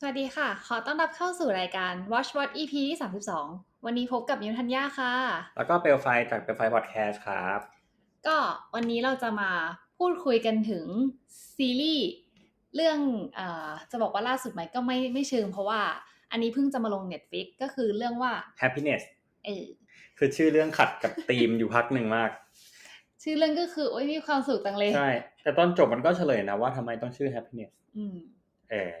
สวัสดีค่ะ ขอต้อนรับเข้าสู่รายการ Watch What EP ที่32 วันนี้พบกับมิวทัญญาค่ะ แล้วก็เปลวไฟจากเปลวไฟพอดแคสต์ครับ ก็วันนี้เราจะมาพูดคุยกันถึงซีรีส์เรื่องเอ่อจะบอกว่าล่าสุดไหมก็ไม่ไม่เชิงเพราะว่าอันนี้เพิ่งจะมาลง Netflix ก็คือเรื่องว่า happiness เออคือชื่อเรื่องขัดกับธีมอยู่พักหนึ่งมาก ชื่อเรื่องก็คือ โอ้ยมีความสุขจังเลย ใช่ แต่ตอนจบมันก็เฉลยนะว่าทำไมต้องชื่อ happiness อืม เออ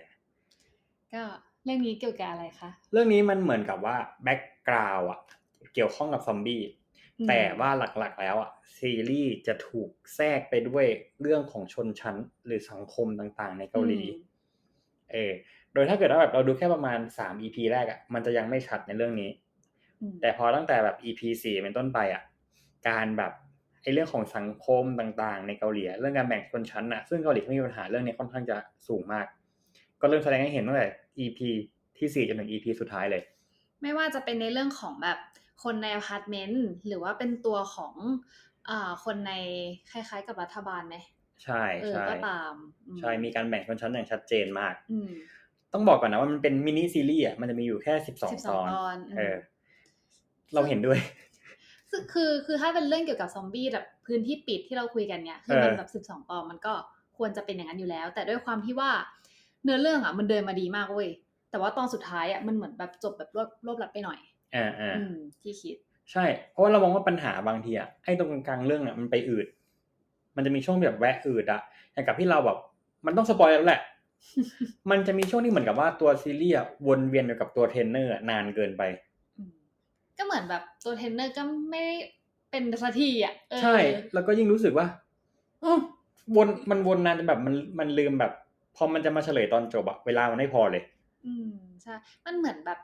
ก็เรื่องนี้เกี่ยวกับอะไรคะ เรื่องนี้มันเหมือนกับว่าแบ็กกราวอะเกี่ยวข้องกับซอมบี้อืมแต่ว่าหลักๆแล้วอะซีรีส์จะถูกแทรกไปด้วยเรื่องของชนชั้นหรือสังคมต่างๆ ในเกาหลีอืมเออ โดยถ้าเกิดว่าแบบเราดูแค่ประมาณสาม EP แรกอะมันจะยังไม่ชัดในเรื่องนี้อืมแต่พอตั้งแต่แบบ EP สี่เป็นต้นไปอะการแบบไอ้เรื่องของสังคมต่างๆ ในเกาหลีอะเรื่องการแบ่งชนชั้นอะซึ่งเกาหลีเขามีปัญหาเรื่องนี้ค่อนข้างจะสูงมาก ก็เริ่มแสดงให้เห็นตั้งแต่ EP ที่สี่จนถึง EP สุดท้ายเลย ไม่ว่าจะเป็นในเรื่องของแบบคนในอพาร์ตเมนต์หรือว่าเป็นตัวของอ่าคนในคล้ายๆ กับรัฐบาลไหมใช่เออใช่ก็ตามอืใช่มีการแบ่งชนชั้นอย่างชัดเจนมากอืมต้องบอกก่อนนะว่ามันเป็นมินิซีรีส์อะมันจะมีอยู่แค่สิบสองสิบสตองอนตอนมเออ เราเห็นด้วยซึ่งคือคือถ้าเป็นเรื่องเกี่ยวกับซอมบี้แบบพื้นที่ปิดที่เราคุยกันเนี่ยคือมันเออแบบสิบสองตอนมันก็ควรจะเป็นอย่างนั้นอยู่แล้ว แต่ด้วยความที่ว่า เนื้อเรื่องอะมันเดินมาดีมากเว้ยแต่ว่าตอนสุดท้ายอะมันเหมือนแบบจบแบบรวบรวบลัดไปหน่อยอ่าอ่าอืมที่คิด ใช่ เพราะว่าเรามองว่าปัญหาบางทีอะไอ้ตรงกลางๆเรื่องเนี่ยมันไปอืด มันจะมีช่วงแบบแวะอืดอะอย่างกับที่เราแบบมันต้องสปอยแล้วแหละ มันจะมีช่วงที่เหมือนกับว่าตัวซีรีส์อะวนเวียนอยู่กับตัวเทรนเนอร์อะนานเกินไปอืมก็เหมือนแบบตัวเทรนเนอร์ก็ไม่ได้เป็นสักทีอะเออใช่ แล้วก็ยิ่งรู้สึกว่าอ้าววนมันวนนานจนแบบมันมันลืมแบบ พอมันจะมาเฉลยตอนจบอะเวลามันไม่พอเลย อืมใช่ มันเหมือนแบบ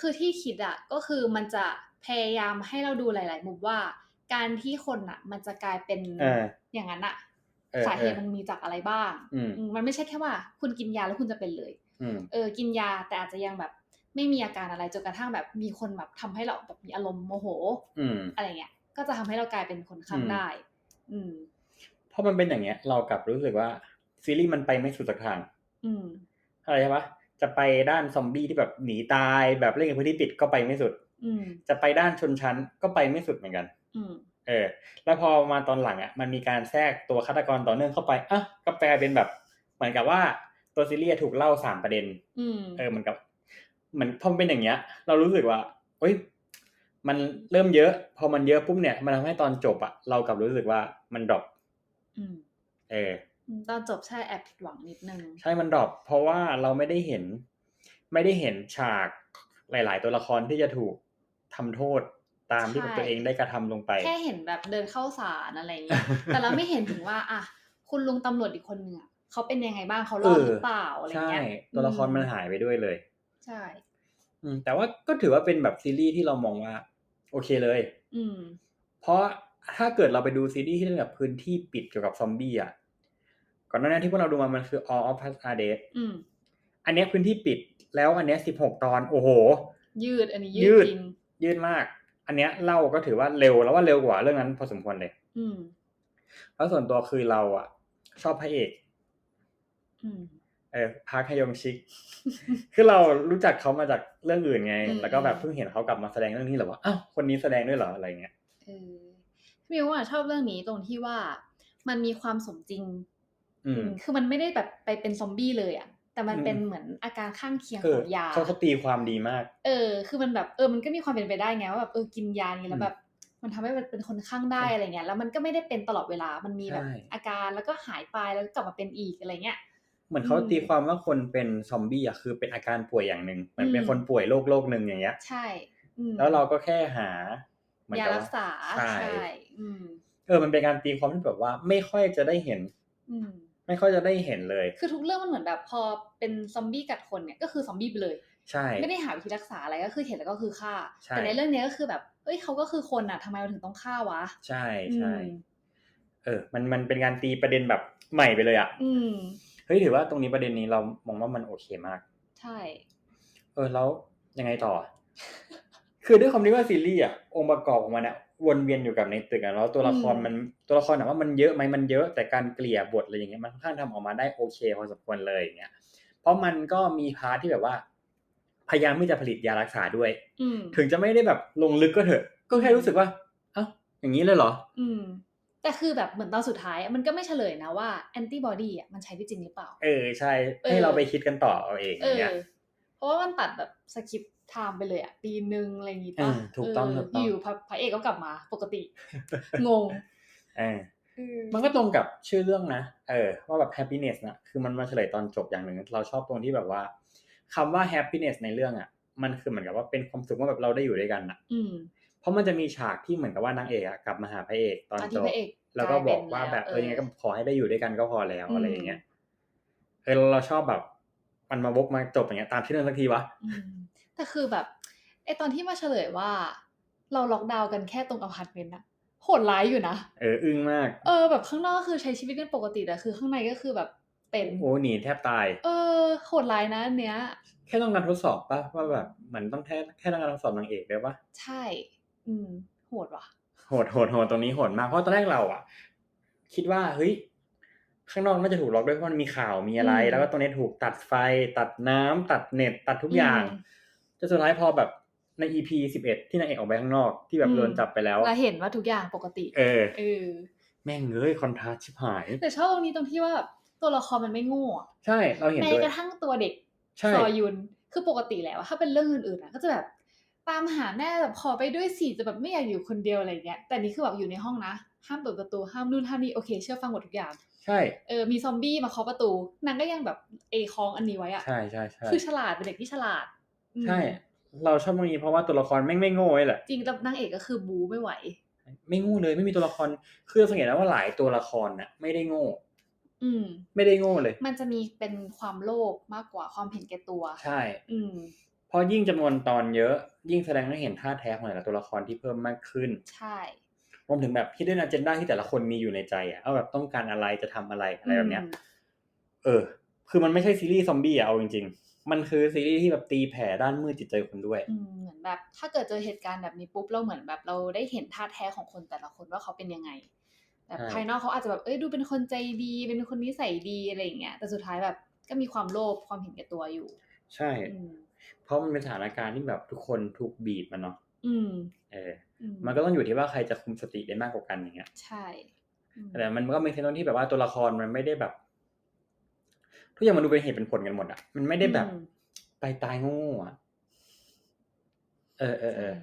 คือที่คิดอะก็คือมันจะพยายามให้เราดูหลาย ๆ มุมว่า การที่คนอะมันจะกลายเป็นเอออย่างนั้นอะเออสาเหตุเออมันมีจากอะไรบ้างอืมอืมมันไม่ใช่แค่ว่า คุณกินยาแล้วคุณจะเป็นเลยอืมเออ กินยาแต่อาจจะยังแบบไม่มีอาการอะไรจนกระทั่งแบบมีคนแบบทำให้เราแบบมีอารมณ์โมโหอืมอะไรเงี้ย ก็จะทำให้เรากลายเป็นคนข้างอืมได้ อืมพอมันเป็นอย่างเงี้ย เรากลับรู้สึกว่า ซีรีส์มันไปไม่สุดสักทางอืมอะไรใช่ปะจะไปด้านซอมบี้ที่แบบหนีตายแบบเล่นกับพื้นที่ปิดก็ไปไม่สุดอืมจะไปด้านชนชั้นก็ไปไม่สุดเหมือนกันอืมเออ แล้วพอมาตอนหลังอะ มันมีการแทรกตัวฆาตกรต่อเนื่องเข้าไปอะก็แปลเป็นแบบ เหมือนกับว่าตัวซีรีส์ถูกเล่าสามประเด็นอืมเออเหมือนกับเหมือนพอมันเป็นอย่างเงี้ย เรารู้สึกว่าเอ้ยมันเริ่มเยอะ พอมันเยอะปุ๊บเนี่ย มันทำให้ตอนจบอะเรากลับรู้สึกว่ามันดรอปอืมเอออืม ตอนจบใช่แอบผิดหวังนิดนึง ใช่มันดรอปเพราะว่าเราไม่ได้เห็น ไม่ได้เห็นฉากหลาย ๆ ตัวละครที่จะถูกทำโทษตามที่แบบใช่ตัวเองได้กระทำลงไป แค่เห็นแบบเดินเข้าศาลอะไรอย่างเงี้ยแต่เราไม่เห็นถึงว่า อะ คุณลุงตำรวจอีกคนหนึ่งอะเขาเป็นยังไงบ้างเขารอดหรือเปล่าอะไรใช่เงี้ยตัวละครมันหายไปด้วยเลย ใช่ อืม แต่ว่าก็ถือว่าเป็นแบบซีรีส์ที่เรามองว่า โอเคเลย อืม เพราะถ้าเกิดเราไปดูซีรีส์ที่เล่นกับพื้นที่ปิดเกี่ยวกับซอมบี้อะ ก่อนหน้านี้ที่พวกเราดูมามันคือ All of Us Are Dead อืมอันเนี้ยพื้นที่ปิดแล้วอันเนี้ยสิบหกตอนโอ้โห ยืดอันนี้ยืยืดดจริงยืดมาก อันเนี้ยเล่าก็ถือว่าเร็วแล้วว่าเร็วกว่าเรื่องนั้นพอสมควรเลย อืมแล้วส่วนตัวคือเราอะ ชอบพระเอกอืมเออพาร์คฮยองชิก คือเรารู้จักเขามาจากเรื่องอื่นไงอืมแล้วก็แบบเพิ่งเห็นเขากลับมาแสดงเรื่องนี้แหละว่าอ้าวคนนี้แสดงด้วยเหรออะไรเงี้ยเออพี่มิวอะชอบเรื่องนี้ตรงที่ว่ามันมีความสมจริงอืม คือมันไม่ได้แบบไปเป็นซอมบี้เลยอะแต่มันอืมเป็นเหมือนอาการข้างเคียงเอขอองยาเขาเขาตีความดีมาก เออ คือมันแบบเออมันก็มีความเป็นไปได้ไงว่าแบบเออกินยานี้แล้วแบบ มันทำให้มันเป็นคนข้างได้ใช่อะไรเงี้ยแล้วมันก็ไม่ได้เป็นตลอดเวลามันมีแบบใช่อาการแล้วก็หายไปแล้วก็กลับมาเป็นอีกอะไรเงี้ยเหมือนเขาอืมตีความว่าคนเป็นซอมบี้อะคือเป็นอาการป่วยอย่างหนึ่งเหมือนเป็นอืมคนป่วยโรคโรคหนึ่งอย่างเงี้ย ใช่อืมแล้วเราก็แค่หาเหมือนยากับรักษาใช่อืมเออมันเป็นการตีความที่แบบว่าไม่ค่อยจะได้เห็นอืม ไม่ค่อยจะได้เห็นเลย คือทุกเรื่องมันเหมือนแบบพอเป็นซอมบี้กัดคนเนี่ยก็คือซอมบี้ไปเลย ใช่ ไม่ได้หาวิธีรักษาอะไรก็คือเห็นแล้วก็คือฆ่าใช่แต่ในเรื่องเนี้ยก็คือแบบ เอ้ยเขาก็คือคนอะทำไมเราถึงต้องฆ่าวะ ใช่ใช่อืมเออ มันมันเป็นการตีประเด็นแบบใหม่ไปเลยอะอืมเฮ้ยถือว่าตรงนี้ประเด็นนี้เรามองว่ามันโอเคมาก ใช่ เออแล้วยังไงต่อ คือด้วยความที่ว่าซีรีส์อะองค์ประกอบของมันอะ วนเวียนอยู่กับในตึกอะแล้วตัวละครมันตัวละครถามว่ามันเยอะไหมมันเยอะแต่การเกลี่ยบทอะไรอย่างเงี้ยมันค่อนข้างทำออกมาได้โอเคพอสมควรเลยอย่างเงี้ยเพราะมันก็มีพาร์ทที่แบบว่า พยายามที่จะผลิตยารักษาด้วยอืมถึงจะไม่ได้แบบลงลึกก็เถอะ ก็แค่รู้สึกว่าเอ้าอย่างนี้เลยเหรอ อืมแต่คือแบบเหมือนตอนสุดท้ายอะมันก็ไม่เฉลยนะว่าแอนติบอดีอะมันใช้ได้จริงหรือเปล่า เออใช่เออให้เราไปคิดกันต่อเอาเองอเอย่างเงี้ยอเพราะว่ามันตัดแบบสคริปต์ ไทม์ไปเลยอะปีนึงอะไรอย่างงี้ป่ะเออถูกต้องถูกต้องอยู่ๆพระพระเอกก็กลับมา ปกติ งงเออเออมันก็ตรงกับชื่อเรื่องนะเออว่าแบบ happiness นะคือมันมาเฉลยตอนจบอย่างหนึ่งเราชอบตรงที่แบบว่าคำว่า happiness ในเรื่องอะมันคือเหมือนกับว่าเป็นความสุขว่าแบบเราได้อยู่ด้วยกันอะอืมเพราะมันจะมีฉากที่เหมือนกับว่านางเอกอะกลับมาหาพระเอกตอนตอนจที่บพระเอกแล้วก็บอกว่าลยแบบป็เอนอยังไงก็ขอให้ได้อยู่ด้วยกันก็พอแล้วอืมอะไรอย่างเงี้ยเออเราชอบแบบมันมาบกมาจบอย่างเงี้ยตามที่เรื่องสักทีวะอืม แต่คือแบบไอตอนที่มาเฉลยว่า เราล็อกดาวน์กันแค่ตรงอพาร์ตเมนต์อะโหดร้ายอยู่นะ เอออึ้งมาก เออแบบข้างนอกคือใช้ชีวิตกันปกติแต่คือข้างในก็คือแบบเป็นโอ้หนีแทบตาย เออโหดร้ายนะอันเนี้ย แค่ต้องการทดสอบป่ะว่าแบบเหมือนต้องแค่แค่ต้องการทดสอบนางเอกได้ป่ะใช่ อืมโหดว่ะโหดโหดโหดตรงนี้โหดมากเพราะตอนแรกเราอะคิดว่าเฮ้ยข้างนอกน่าจะถูกล็อกด้วยเพราะมันมีข่าวมีอะไรอืมแล้วก็ตรงนี้ถูกตัดไฟตัดน้ำตัดเน็ตตัดทุกอย่างอืม จนสุดท้ายพอแบบใน EP สิบเอ็ดที่นางเอกออกไปข้างนอกที่แบบอืมโดนจับไปแล้วเราเห็นว่าทุกอย่างปกติ เออเออแม่งเอ้ยคอนทราสต์ชิบหาย แต่ชอบตรงนี้ตรงที่ว่าแบบตัวละครมันไม่โง่อะใช่เราเห็นแม้ด้วยกระทั่งตัวเด็กใช่ซอยุนคือปกติแล้วอะถ้าเป็นเรื่องอื่นๆนะก็จะแบบตามหาแม่แบบขอไปด้วยสิจะแบบไม่อยากอยู่คนเดียวอะไรอย่างเงี้ยแต่นี่คือแบบอยู่ในห้องนะ ห้ามเปิดประตูห้ามนู่นห้ามนี่โอเคเชื่อฟังหมดทุกอย่าง ใช่เออมีซอมบี้มาเคาะประตูนางก็ยังแบบเอคล้องอันนี้ไว้อะใช่ใช่ใช่คือฉลาดเป็นเด็กที่ฉลาดอืม ใช่ เราชอบตรงนี้เพราะว่าตัวละครแม่งไม่โง่เลยแหละ จริงแต่นางเอกก็คือบูไม่ไหว ไม่โง่เลยไม่มีตัวละคร คือสังเกตได้ว่าหลายตัวละครน่ะ ไม่ได้โง่ อืม ไม่ได้โง่เลย มันจะมีเป็นความโลภมากกว่าความเห็นแก่ตัว ใช่ อืมเพราะยิ่งจำนวนตอนเยอะ ยิ่งแสดงให้เห็นท่าแท้ของแต่ละตัวละครที่เพิ่มมากขึ้น ใช่ รวมถึงแบบที่ด้วยอเจนดาที่แต่ละคนมีอยู่ในใจอะเอาแบบต้องการอะไรจะทำอะไรอะไรแบบเนี้ย อืม เออ คือมันไม่ใช่ซีรีส์ซอมบี้อะเอาจริงๆ มันคือซีรีส์ที่แบบตีแผ่ด้านมืดจิตใจคนด้วยอืมเหมือนแบบ ถ้าเกิดเจอเหตุการณ์แบบนี้ปุ๊บเราเหมือนแบบเราได้เห็นท่าแท้ของคนแต่ละคนว่าเขาเป็นยังไงแบบใช่ภายนอกเขาอาจจะแบบเอ้ยดูเป็นคนใจดี เป็นคนนิสัยดีอะไรอย่างเงี้ยแต่สุดท้ายแบบก็มีความโลภความเห็นแก่ตัวอยู่ ใช่อืมเพราะมันเป็นสถานการณ์ที่แบบทุกคนถูกบีบมันเนาะอืม เอออืมมันก็ต้องอยู่ที่ว่าใครจะคุมสติได้มากกว่ากันอย่างเงี้ย ใช่อืมแต่มันก็มีเซนส์ที่แบบว่าตัวละครมันไม่ได้แบบ ทุกอย่างมันดูเป็นเหตุเป็นผลกันหมดอะมันไม่ได้แบบอืมไปตายโง่ๆอะเออเออเออ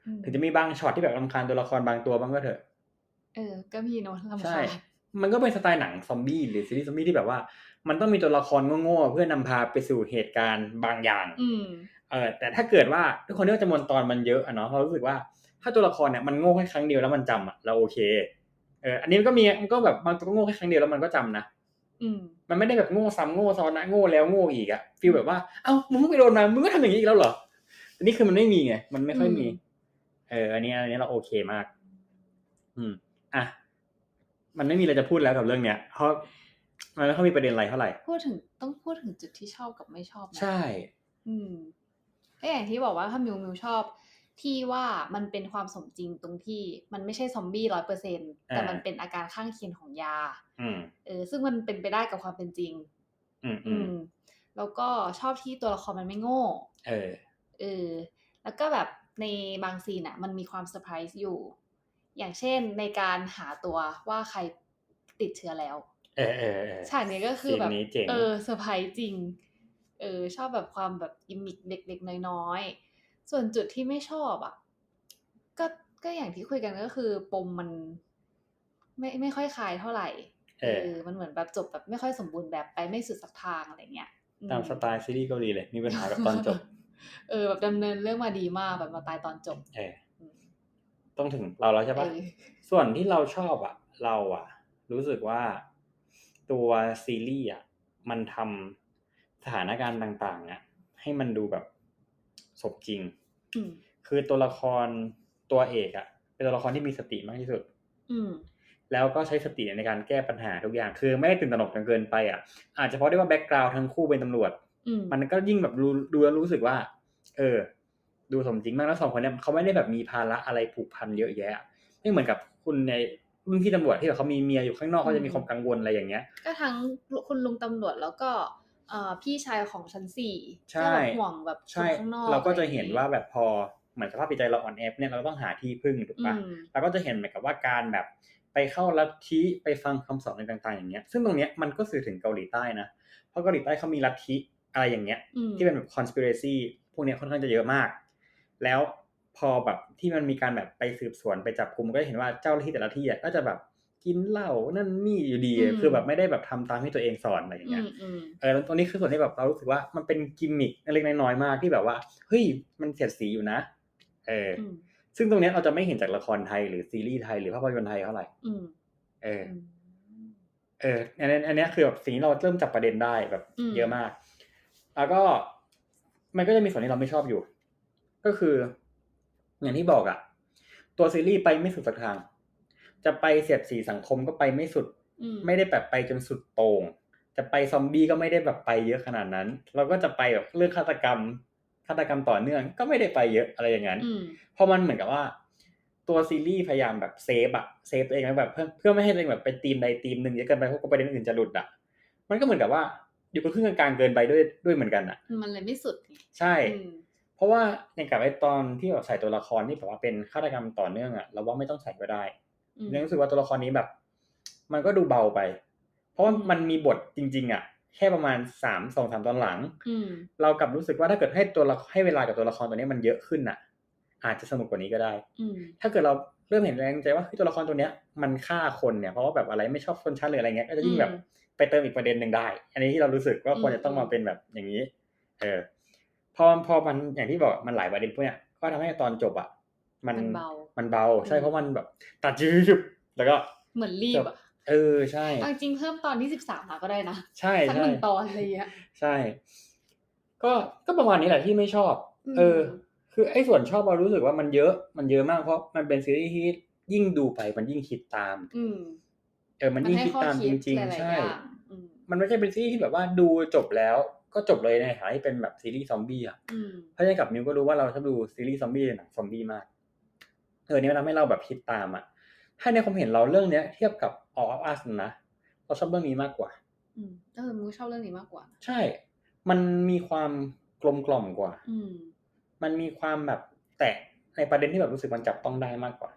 ใช่มถึงจะมีบางช็อตที่แบบรำคาญตัวละครบางตัวบ้างก็เถอะ เออ ก็มีเนอะลำใช่คาญมันก็เป็นสไตล์หนังซอมบี้หรือซีรีส์ซอมบี้ที่แบบว่า มันต้องมีตัวละครโง่ๆเพื่อนำพาไปสู่เหตุการณ์บางอย่างอืมเออ แต่ถ้าเกิดว่าทุกคนที่ว่าจำนวนตอนมันเยอะอะเนาะเรารู้สึกว่า ถ้าตัวละครเนี่ยมันโง่แค่ครั้งเดียวแล้วมันจำอะเราโอเค เออ อันนี้มันก็มีมันก็แบบมันก็โง่แค่ครั้งเดียวแล้วมันก็จำนะอื มมันไม่ได้แบบโง่ซ้ำโง่ซ้อนนะโง่แล้วโง่อีกอะฟีลแบบว่า เอ้ามึงเพิ่งไปโดนมามึงก็ทำอย่างนี้อีกแล้วเหรออันนี้คือมันไม่มีไงมันไม่ค่อยมีอืมเออ อันนี้อันนี้เราโอเคมาก อืม อะมันไม่มีอะไรจะพูดแล้วกับเรื่องเนี้ยเพราะมันไม่ค่อยมีประเด็นอะไรเท่าไหร่พูดถึงต้องพูดถึงจุดที่ชอบกับไม่ชอบนะใช่ อืมก็อย่างที่บอกว่าถ้ามิวมิวชอบ ที่ว่ามันเป็นความสมจริงตรงที่มันไม่ใช่ซอมบี้ร้อยเปอร์เซ็นแต่อ่ามัมันเป็นอาการข้างเคียงของยาอืมเออ ซึ่งมันเป็นไปได้กับความเป็นจริง อืมอือืมมแล้วก็ชอบที่ตัวละครมันไม่โง่ เออ เออ แล้วก็แบบในบางซีนอะมันมีความเซอร์ไพรส์อยู่ อย่างเช่นในการหาตัวว่าใครติดเชื้อแล้ว เออเออเออฉากนี้ก็คือแบบซีนนี้เจ๋งเออเซอร์ไพรส์จริง เออ ชอบแบบความแบบกิมมิคเล็กๆน้อยๆ ส่วนจุดที่ไม่ชอบอะ ก็ก็อย่างที่คุยกันก็คือ ปมมัน ไม่ไม่ค่อยคลายเท่าไหร่เออมันเหมือนแบบจบแบบไม่ค่อยสมบูรณ์แบบไปไม่สุดสักทางอะไรเงี้ยอืตามสไตล์ซีรีส์เกาหลีเลย มีปัญหากับตอนจบ เออ แบบดำเนินเรื่องมาดีมากแบบมาตายตอนจบ เอออืมต้องถึงเราแล้วใช่ปะเออส่วนที่เราชอบอะ เราอะ รู้สึกว่าตัวซีรีส์อะมันทำสถานการณ์ต่าง ๆ อะ ให้มันดูแบบสมจริงอืม คือตัวละครตัวเอกอะเป็นตัวละครที่มีสติมากที่สุด อืมแล้วก็ใช้สติในการแก้ปัญหาทุกอย่าง คือไม่ได้ตื่นตระหนกจนเกินไปอะ อาจจะเพราะได้ว่าแบ็กกราวด์ทั้งคู่เป็นตำรวจอืมมันก็ยิ่งแบบรู้ดูแล้วรู้สึกว่า เออ ดูสมจริงมากแล้วสองคนเนี้ยเขาไม่ได้แบบมีภาระอะไรผูกพันเยอะแยะ ไม่เหมือนกับคุณในรุ่นพี่ตำรวจที่แบบเขามีเมียอยู่ข้างนอกเขาจะมีความกังวลอะไรอย่างเงี้ย ก็ทั้งคุณลุงตำรวจแล้วก็เอ่อ พี่ชายของชั้นสี่ใช่ก็แบบห่วงแบบคใช่นข้างนอกเราก็จะอไอย่งเห็นงี้ว่าแบบพอเหมือนสภาพจิตใจเราอ่อนแอเนี่ยเราก็ต้องหาที่พึ่งถูกอืปะมเราก็จะเห็นเหมือนกับว่าการแบบไปเข้าลัทธิไปฟังคำสอนอะไรต่างๆ อย่างเงี้ย ซึ่งตรงเนี้ยมันก็สื่อถึงเกาหลีใต้นะ เพราะเกาหลีใต้เขามีลัทธิอะไรอย่างเงี้ยอืมที่เป็นแบบ conspiracy พวกเนี้ยค่อนข้างจะเยอะมาก แล้วพอแบบที่มันมีการแบบไปสืบสวนไปจับกุมก็จะเห็นว่าเจ้าหน้าที่แต่ละที่อะก็จะแบบ กินเหล้านั่นนี่อยู่ดีอืมคือแบบไม่ได้แบบทำตามที่ตัวเองสอนอะไรอย่างอืเงี้ยมอืมเออแล้วตรงนี้คือส่วนที่แบบเรารู้สึกว่ามันเป็นกิมมิคเล็กๆน้อยๆมากที่แบบว่าเฮ้ยมันเสียดสีอยู่นะ เออออืมซึ่งตรงเนี้ยเราจะไม่เห็นจากละครไทยหรือซีรีส์ไทยหรือภาพยนตร์ไทยเท่าไหร่อืมเอออืมเอออันนี้อันเนี้ยคือแบบสิ่งที่เราเริ่มจับประเด็นได้แบบอืมเยอะมาก แล้วก็มันก็จะมีส่วนที่เราไม่ชอบอยู่ ก็คือ อย่างที่บอกอะตัวซีรีส์ไปไม่สุดสักทาง จะไปเสียดสีสังคมก็ไปไม่สุดอืมไม่ได้แบบไปจนสุดโต่งจะไปซอมบี้ก็ไม่ได้แบบไปเยอะขนาดนั้น เราก็จะไปแบบเรื่องฆาตกรรมฆาตกรรมต่อเนื่องก็ไม่ได้ไปเยอะอะไรอย่างนั้นอืมเพราะมันเหมือนกับว่า ตัวซีรีส์พยายามแบบเซฟอะเซฟตัวเองไว้แบบเพื่อเพื่อไม่ให้ตัวเองแบบไปทีมใดทีมหนึ่งเยอะเกินไปเพราะประเด็นอื่นจะหลุดอะมันก็เหมือนกับว่า อยู่กับครึ่งกลางๆเกินไปด้วยด้วยเหมือนกันอะมันเลยไม่สุดไงใช่อืมเพราะว่าอย่างกับไอ้ตอนที่แบบใส่ตัวละครที่แบบว่าเป็นฆาตกรรมต่อเนื่องอะเราว่าไม่ต้องใส่ก็ได้อืม ยังรู้สึกว่าตัวละครนี้แบบ มันก็ดูเบาไป เพราะว่าอืมมันมีบทจริง ๆ อะ แค่ประมาณสามสองสามตอนหลังอืมเรากลับรู้สึกว่าถ้าเกิดให้ตัวละให้เวลากับตัวละครตัวนี้มันเยอะขึ้นอะ อาจจะสนุกกว่านี้ก็ได้อืมถ้าเกิดเราเริ่มเห็นแรงใจว่าเฮ้ยตัวละครตัวเนี้ย มันฆ่าคนเนี่ยเพราะว่าแบบอะไรไม่ชอบคนชั้นหรืออะไรเงี้ยก็จะยิ่งแบบอืมไปเติมอีกประเด็นหนึ่งได้ อันนี้ที่เรารู้สึกว่าควรจะต้องมาเป็นแบบอย่างนี้ เออพอพอมันอย่างที่บอกมันหลายประเด็นพวกเนี้ยก็ทำให้ตอนจบอะ มันมันเบา มันเบา ใช่อืมเพราะมันแบบ ตัดยืบๆแล้วก็ เหมือนรีบอะเออใช่เอาจริงๆเพิ่มตอนที่สิบสามมาก็ได้นะ ใช่สักใช่หนึ่งตอนอะไรเงี้ยใช่ ก็ก็ประมาณนี้แหละที่ไม่ชอบอืมเออ คือไอ้ส่วนชอบเรารู้สึกว่ามันเยอะมันเยอะมากเพราะมันเป็นซีรีส์ที่ยิ่งดูไปมันยิ่งคิดตาม อืมเออมันยิ่งให้คิดข้อตามจคิดริงหๆลายใช่ๆอย่างอืมมันไม่ใช่เป็นซีรีส์ที่แบบว่าดูจบแล้วก็จบเลยในฐานะที่เป็นแบบซีรีส์ซอมบี้อะอืมเพราะฉะนั้นกับนิวก็รู้ว่าเราชอบดูซีรีส์ซอมบี้หนังซอมบี้มาก เออเนี่ยมันทำให้เราแบบคิดตามอะ ถ้าในความเห็นเราเรื่องเนี้ย เทียบกับ All of Us นะเราชอบเรื่องนี้มากกว่า อืมเออมึงก็ชอบเรื่องนี้มากกว่านะใช่ มันมีความกลมกล่อมกว่า อืม มันมีความแบบแตะในประเด็นที่แบบรู้สึกมันจับต้องได้มากกว่า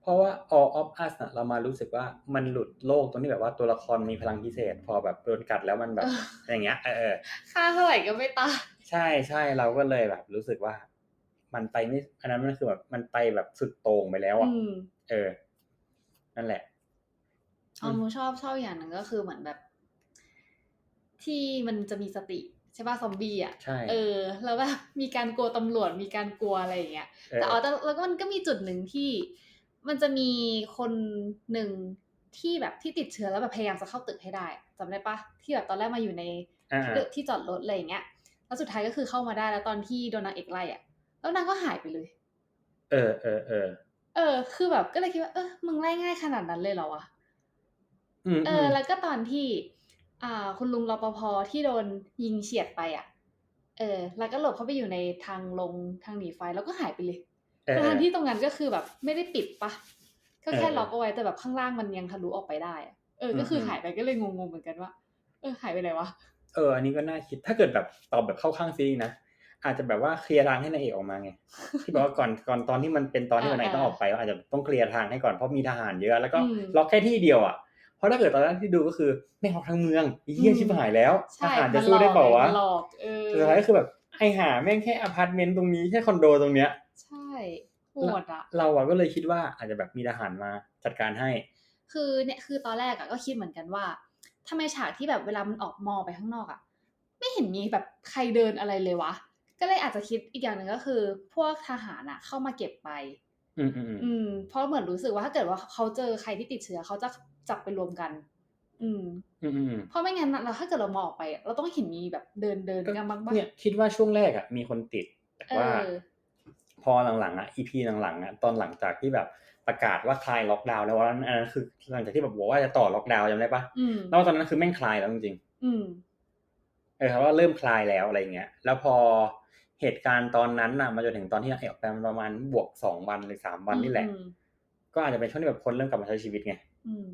เพราะว่า All of Us นะเรามารู้สึกว่ามันหลุดโลกตรงที่แบบว่าตัวละครมีพลังพิเศษ พอแบบโดนกัดแล้วมันแบบเอออย่างเงี้ยเออเออค่าเท่าไหร่ก็ไม่ตาย ใช่ใช่เราก็เลยแบบรู้สึกว่า มันไปไม่อันนั้นมันคือแบบมันไปแบบสุดโต่งไปแล้วอะอืมเออ นั่นแหละเอามูชอบชอบอย่างหนึ่งก็คือเหมือนแบบ ที่มันจะมีสติใช่ป่ะซอมบี้อะใช่เออ แล้วแบบมีการกลัวตำรวจมีการกลัวอะไรอย่างเงี้ยเออแต่เอาแต่แล้วก็มันก็มีจุดหนึ่งที่มันจะมีคนหนึ่งที่แบบที่ติดเชื้อแล้วแบบพยายามจะเข้าตึกให้ได้จำได้ปะที่แบบตอนแรกมาอยู่ในอ่าที่จอดรถอะไรอย่างเงี้ยแล้วสุดท้ายก็คือเข้ามาได้แล้วตอนที่โดนนางเอกไล่อะ แล้วนางก็หายไปเลย เออเออเออเออ คือแบบก็เลยคิดว่าเออมึงไล่ง่ายขนาดนั้นเลยเหรอวะอืมเออือมแล้วก็ตอนที่ อ่า คุณลุงรปภที่โดนยิงเฉียดไปอะ เออ แล้วก็หลบเข้าไปอยู่ในทางลงทางหนีไฟแล้วก็หายไปเลยเออทางที่ตรงนั้นก็คือแบบ ไม่ได้ปิดปะก็แค่เออล็อกเอาไว้แต่แบบข้างล่างมันยังทะลุออกไปได้อะเออ ก็คืออมหายไปก็เลยงงๆเหมือนกันว่า เออหายไปไหนวะเออ อันนี้ก็น่าคิดถ้าเกิดแบบตอบแบบเข้าข้างซีรีส์นะ อาจจะแบบว่าเคลียร์ทางให้นางเอกออกมาไงที่แบบว่าก่อนก่อนตอนที่มันเป็นตอนที่มันนายต้องออกไปก็อาจจะต้องเคลียร์ทางให้ก่อนเพราะมีทหารเยอะแล้วก็อืมล็อกแค่ที่เดียวอะเพราะถ้าเกิดตอนนั้นที่ดูก็คือไม่เอาทั้งเมืองไอ้เหี้ยอืมชิบหายแล้วทใช่หารจะสู้ได้เปล่าวะมันหลอกเออสุดท้ายก็คือแบบไอหาแม่งแค่อพาร์ตเมนต์ตรงนี้แค่คอนโดตรงเนี้ยใช่โหดอะเราอะก็เลยคิดว่าอาจจะแบบมีทหารมาจัดการให้ คือเนี่ยคือตอนแรกอะก็คิดเหมือนกันว่าทำไมฉากที่แบบเวลามันออกมอไปข้างนอกอะไม่เห็นมีแบบใครเดินอะไรเลยวะ ก็เลยอาจจะคิดอีกอย่างหนึ่งก็คือ พวกทหารอะเข้ามาเก็บไปอืมอืมอืมอืมเพราะเหมือนรู้สึกว่าถ้าเกิดว่าเขาเจอใครที่ติดเชื้อเขาจะจับไปรวมกัน อืมอืมอืมเพราะไม่งั้นน่ะเราถ้าเกิดเรามองออกไปอะเราต้องเห็นมีแบบเดินเดินกันบ้างปะเนี่ยคิดว่าช่วงแรกอะมีคนติด แต่เอว่าอพอหลังๆอะ EP หลังๆอะตอนหลังจากที่แบบประกาศว่าคลายล็อกดาวน์แล้ววันนั้นอันนั้นคือหลังจากที่แบบบอกว่าจะต่อล็อกดาวน์จำได้ปะอืมแล้วตอนนั้นคือแม่งคลายแล้วจริงอืมๆเออครับว่าเริ่มคลายแล้วอะไรเงี้ย แล้วพอ เหตุการณ์ตอนนั้นน่ะมาจนถึงตอนที่นางเอกออกไปมันประมาณบวกสองวันหรือสามวันนี่แหละอืมก็อาจจะเป็นช่วงที่แบบคนเริ่มกลับมาใช้ชีวิตไงอืม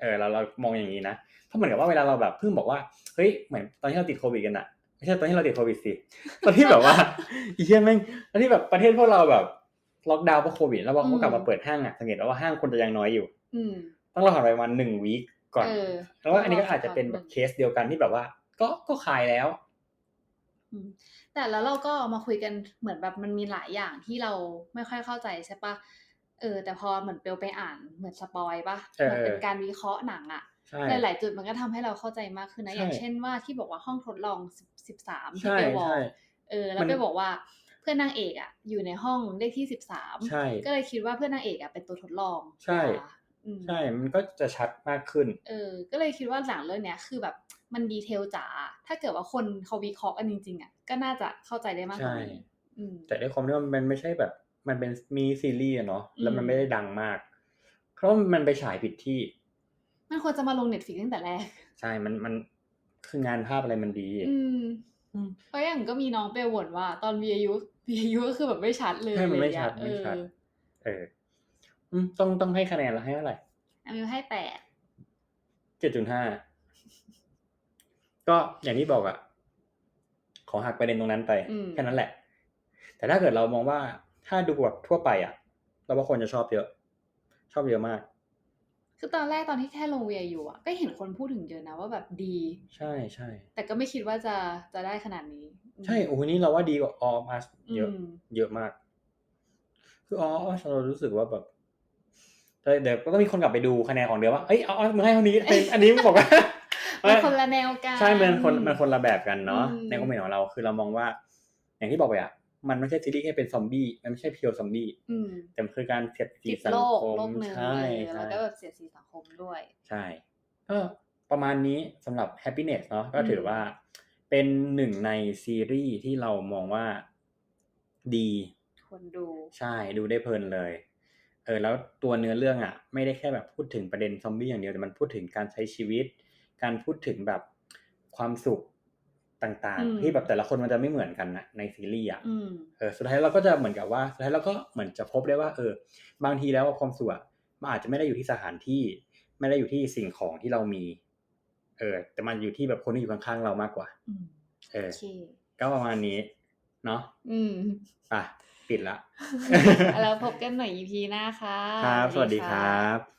เออเราเรามองอย่างนี้นะเพราะเหมือนกับว่าเวลาเราแบบเพิ่งบอกว่าเฮ้ยเหมือนตอนที่เราติดโควิดกันอะไม่ใช่ตอนที่เราติดโควิดสิตอนที่แบบว่าอีเหี้ยแม่งตอนที่แบบประเทศพวกเราแบบล็อกดาวน์เพราะโควิด แล้วพอเขากลับมาเปิดห้างอะสังเกตว่าห้างคนจะยังน้อยอยู่อืมต้องรอผ่านไปประมาณหนึ่งวีคก่อนเออแล้วว่าอันนี้ก็อาจจะเป็นแบบเคสเดียวกันที่แบบว่า ก็ก็ขายแล้วอืม แต่แล้วเราก็มาคุยกันเหมือนแบบมันมีหลายอย่างที่เราไม่ค่อยเข้าใจใช่ปะเออ แต่พอเหมือนเปลไปอ่านเหมือนสปอยปะเออมันเป็นการวิเคราะห์หนังอะใช่หลายๆจุดมันก็ทำให้เราเข้าใจมากขึ้นนะใช่อย่างเช่นว่าที่บอกว่าห้องทดลองสิบสามที่ใช่เปลบอกใช่เออ แล้วมันเปลบอกว่าเพื่อนนางเอกอะอยู่ในห้องเลขที่สิบสามใช่ก็เลยคิดว่าเพื่อนนางเอกอะเป็นตัวทดลอง ใช่ยาอืมใช่ มันก็จะชัดมากขึ้น เออ ก็เลยคิดว่าหนังเรื่องเนี้ยคือแบบ มันดีเทลจ๋าถ้าเกิดว่าคนเขาวิเคราะห์กันจริงๆอะก็น่าจะเข้าใจได้มากกว่านี้ใช่อืมแต่ด้วยความที่ว่ามันไม่ใช่แบบ มันเป็นมีซีรีส์อะเนาะแล้วมันอืมไม่ได้ดังมาก เพราะว่ามันไปฉายผิดที่ มันควรจะมาลงเน็ตฟิกตั้งแต่แรก ใช่มันมันคืองานภาพอะไรมันดี อืมอืมเพราะอย่างก็มีน้องไปบ่นว่า ตอน VAU VAU ก็คือแบบไม่ชัดเลยใช่มันไม่อะรชัดเงี้ยไม่ชัดเออเอออืมต้องต้องให้คะแนนละให้เท่าไหร่อันนี้ให้แปดเจ็ดจุดห้า ก็อย่างที่บอกอะขอหักประเด็นตรงนั้นไปอืมแค่นั้นแหละ แต่ถ้าเกิดเรามองว่าถ้าดูแบบทั่วไปอะเราว่าคนจะชอบเยอะ ชอบเยอะมาก คือตอนแรกตอนที่แค่ลง VAU อะก็เห็นคนพูดถึงเยอะนะว่าแบบดี ใช่ใช่แต่ก็ไม่คิดว่าจะจะได้ขนาดนี้อืมใช่โอ้โหนี่เราว่าดีกว่าออมาเยอะอืมเยอะมาก คืออ๋อเรารู้สึกว่าแบบแต่เดี๋ยวก็ต้องมีคนกลับไปดูคะแนนของเดียวว่าเอ้ยเอาเอามึงให้เท่านี้เป็นอันนี้มึงบอกว่า มันคนละแนวกัน ใช่มันคนมันคนละแบบกันเนาะอืมในความเห็นของเราคือเรามองว่า อย่างที่บอกไปอะมันไม่ใช่ซีรีส์แค่เป็นซอมบี้มันไม่ใช่เพียวซอมบี้อืมแต่มันคือการเสียดสีจิตสังโลกคมโลกหนึ่งใช่เออใช่แล้วก็แบบเสียดสีสังคมด้วย ใช่ก็ประมาณนี้สำหรับ happiness เนาะก็อืมถือว่า เป็นหนึ่งในซีรีส์ที่เรามองว่าดีคนดูใช่ดูได้เพลินเลย เออแล้วตัวเนื้อเรื่องอะ ไม่ได้แค่แบบพูดถึงประเด็นซอมบี้อย่างเดียวแต่มันพูดถึงการใช้ชีวิต การพูดถึงแบบความสุขต่างอืมๆที่แบบแต่ละคนมันจะไม่เหมือนกันนะในซีรีส์อะอืมเออสุดท้ายเราก็จะเหมือนกับว่าสุดท้ายเราก็เหมือนจะพบได้ว่า เออ บางทีแล้วความสุขอะมันอาจจะไม่ได้อยู่ที่สถานที่ ไม่ได้อยู่ที่สิ่งของที่เรามี เออ แต่มันอยู่ที่แบบคนที่อยู่ข้างๆเรามากกว่าอืมเออโอเคก็ประมาณนี้ เนาะอืมอะปิดละแล้วพบกันใหม่ EP หน้าค่ะครับ สวัสดีครับ